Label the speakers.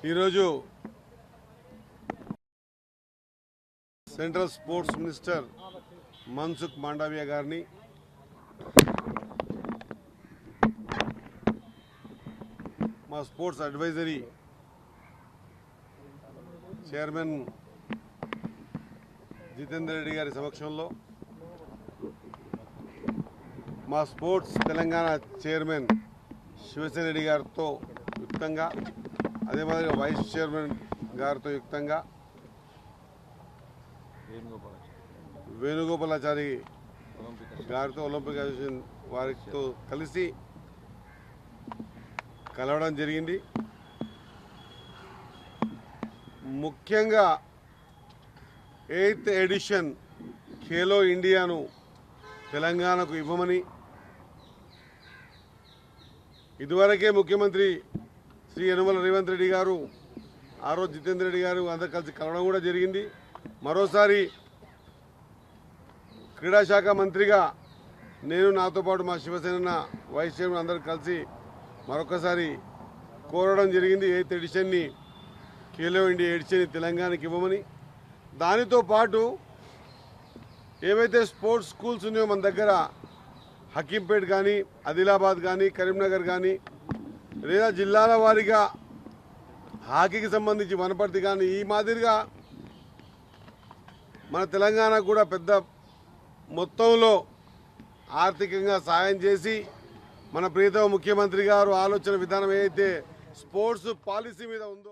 Speaker 1: ఈరోజు central sports minister Mansukh Mandaviya గారిని మా sports advisory chairman Jithender Reddy గారి సమక్షంలో మా స్పోర్ట్స్ తెలంగాణ చైర్మన్ శివసేన రెడ్డి గారితో యుక్తంగా అదే మాదిరిగా వైస్ చైర్మన్ గారితో యుక్తంగా వేణుగోపాలాచారి గారితో ఒలింపిక్ అసోసియేషన్ వారితో కలిసి కలవడం జరిగింది. ముఖ్యంగా ఎయిత్ ఎడిషన్ ఖేలో ఇండియాను తెలంగాణకు ఇవ్వమని ఇదివరకే ముఖ్యమంత్రి శ్రీ యనమల రేవంత్ రెడ్డి గారు ఆ రోజు జితేందర్ రెడ్డి గారు అందరు కలిసి కలవడం కూడా జరిగింది. మరోసారి క్రీడా శాఖ మంత్రిగా నేను నాతో పాటు మా శివసేన వైస్ చైర్మన్ అందరూ కలిసి మరొకసారి కోరడం జరిగింది. ఎయిత్ ఎడిషన్ని ఖేలో ఇండియా ఎడిషన్ తెలంగాణకి ఇవ్వమని. దానితో పాటు ఏవైతే స్పోర్ట్స్ స్కూల్స్ ఉన్నాయో మన దగ్గర హకీంపేట్ కానీ ఆదిలాబాద్ కానీ కరీంనగర్ కానీ లేదా జిల్లాల వారీగా హాకీకి సంబంధించి వనపర్తి కానీ ఈ మాదిరిగా మన తెలంగాణ కూడా పెద్ద మొత్తంలో ఆర్థికంగా సాయం చేసి మన ప్రియతమ ముఖ్యమంత్రి గారు ఆలోచన విధానం ఏదైతే స్పోర్ట్స్ పాలసీ మీద ఉందో